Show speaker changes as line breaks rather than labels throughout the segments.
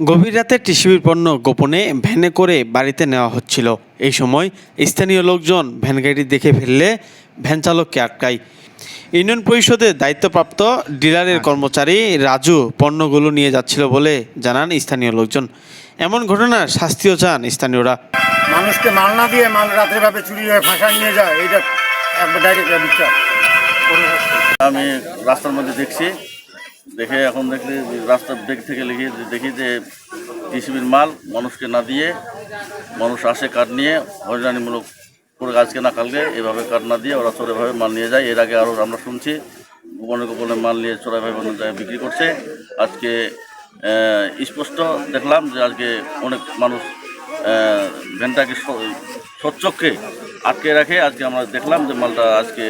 গভীর রাতে টিসিবির পণ্য গোপনে ভ্যানে করে বাড়িতে নেওয়া হচ্ছিল। এই সময় স্থানীয় লোকজন ভ্যান গাড়ি দেখে ফেললে ভ্যান চালককে আটকায়। ইউনিয়ন পরিষদের দায়িত্বপ্রাপ্ত ডিলারের কর্মচারী রাজু পণ্যগুলো নিয়ে যাচ্ছিল বলে জানান স্থানীয় লোকজন। এমন ঘটনার শাস্তিও চান স্থানীয়রা।
মানুষকে মাল না দিয়ে মাল রাতের ভাবে চুরি হয়ে ফাঁসা নিয়ে যায় এইটা ডাইরেক্ট
আমি রাস্তার মধ্যে দেখছি দেখে এখন দেখলি রাস্তার দিক থেকে লিখে দেখি যে টিসিবির মাল মানুষকে না দিয়ে মানুষ আসে কাঠ নিয়ে, হয়রানিমূলক করে আজকে না কালকে এভাবে কাঠ না দিয়ে ওরা চোরেভাবে মাল নিয়ে যায়। এর আগে আরও আমরা শুনছি, গোপনে গোপনে মাল নিয়ে চোরাভাবে অন্য জায়গায় বিক্রি করছে। আজকে স্পষ্ট দেখলাম যে আজকে অনেক মানুষ ভ্যানটাকে স- সচ্চক্ষে আটকে রাখে। আজকে আমরা দেখলাম যে মালটা আজকে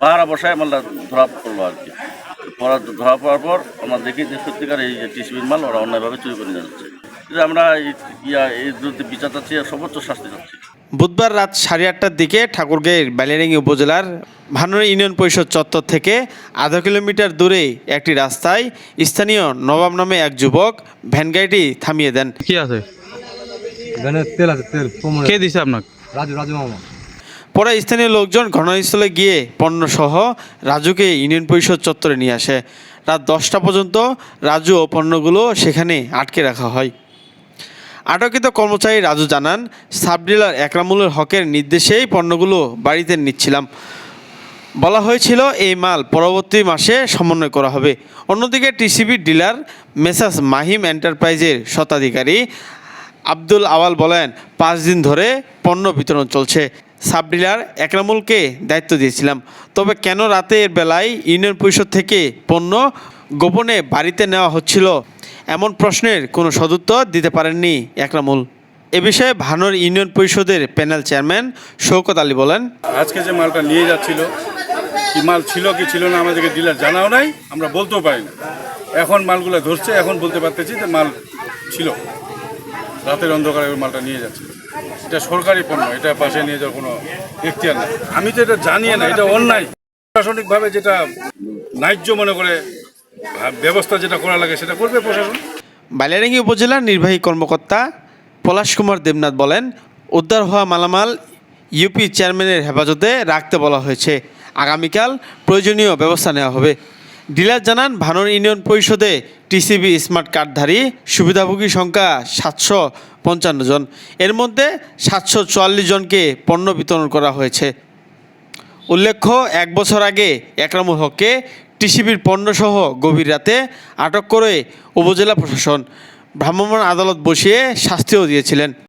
পাহারা বসায় মালটা ধরা পড়ল আর কি পড়া ধরা পড়ার পর আমরা দেখি যে সত্যিকার এই যে টিসিবির মাল ওরা অন্যায়ভাবে চুরি করে নিয়ে যাচ্ছে। কিন্তু আমরা এই- ইয়া এর বিরুদ্ধে বিচার চাচ্ছি আর সর্বোচ্চ শাস্তি চাচ্ছি।
বুধবার রাত সাড়ে আটটার দিকে ঠাকুরগাঁয়ের বালিয়ারেঙ্গি উপজেলার ভানুর ইউনিয়ন পরিষদ চত্বর থেকে আধা কিলোমিটার দূরে একটি রাস্তায় স্থানীয় নবাব নামে এক যুবক ভ্যান গাড়িটি থামিয়ে দেন।
কি আছে?
তেল আছে তেল
কে দিছে আপনাকে?
রাজু রাজু মামা।
পরে স্থানীয় লোকজন ঘটনাস্থলে গিয়ে পণ্যসহ রাজুকে ইউনিয়ন পরিষদ চত্বরে নিয়ে আসে। রাত দশটা পর্যন্ত রাজু ও পণ্যগুলো সেখানে আটকে রাখা হয়। আটকিত কর্মচারী রাজু জানান, সাব ডিলার একরামুলের হকের নির্দেশেই পণ্যগুলো বাড়িতে নিচ্ছিলাম। বলা হয়েছিল এই মাল পরবর্তী মাসে সমন্বয় করা হবে। অন্যদিকে টিসিবি ডিলার মেসাস মাহিম এন্টারপ্রাইজের স্বত্বাধিকারী আব্দুল আওয়াল বলেন, পাঁচ দিন ধরে পণ্য বিতরণ চলছে। সাব ডিলার একরামুলকে দায়িত্ব দিয়েছিলাম। তবে কেন রাতের বেলায় ইউনিয়ন পরিষদ থেকে পণ্য গোপনে বাড়িতে নেওয়া হচ্ছিল? এমন প্রশ্নের কোনো সদুত্তর দিতে পারেননি একরামুল। এ বিষয়ে ভানোর ইউনিয়ন পরিষদের প্যানেল চেয়ারম্যান শৌকত আলী বলেন,
আজকে যে মালটা নিয়ে যাচ্ছিল, কি মাল ছিল, কি ছিল না আমাদেরকে ডিলার জানাও নাই, আমরা বলতেও পারি না। এখন মালগুলো ধরছে, এখন বলতে পারতেছি যে মাল ছিল। রাতের অন্ধকারে ওই মালটা নিয়ে যাচ্ছে। এটা সরকারি পণ্য, এটা পাশে নিয়ে যাওয়ার কোনো এখতিয়ার নাই। আমি তো এটা জানিয়ে না এটা অন্যায়। প্রশাসনিকভাবে যেটা ন্যায্য মনে করে ব্যবস্থা যেটা করা লাগে, সেটা করবে প্রশাসন।
বালিয়ারাঙ্গি উপজেলার নির্বাহী কর্মকর্তা পলাশ কুমার দেবনাথ বলেন, উদ্ধার হওয়া মালামাল ইউপি চেয়ারম্যানের হেফাজতে রাখতে বলা হয়েছে। আগামীকাল প্রয়োজনীয় ব্যবস্থা নেওয়া হবে। ডিলার জানান, ভানোর ইউনিয়ন পরিষদে টিসিবি স্মার্ট কার্ডধারী, সুবিধাভোগী সংখ্যা সাতশো পঞ্চান্ন জন। এর মধ্যে সাতশো চুয়াল্লিশ জনকে পণ্য বিতরণ করা হয়েছে। উল্লেখ্য, এক বছর আগে একরামুল হককে টিসিবির পণ্যসহ গভীর রাতে আটক করে উপজেলা প্রশাসন। ভ্রাম্যমাণ আদালত বসিয়ে শাস্তিও দিয়েছিলেন।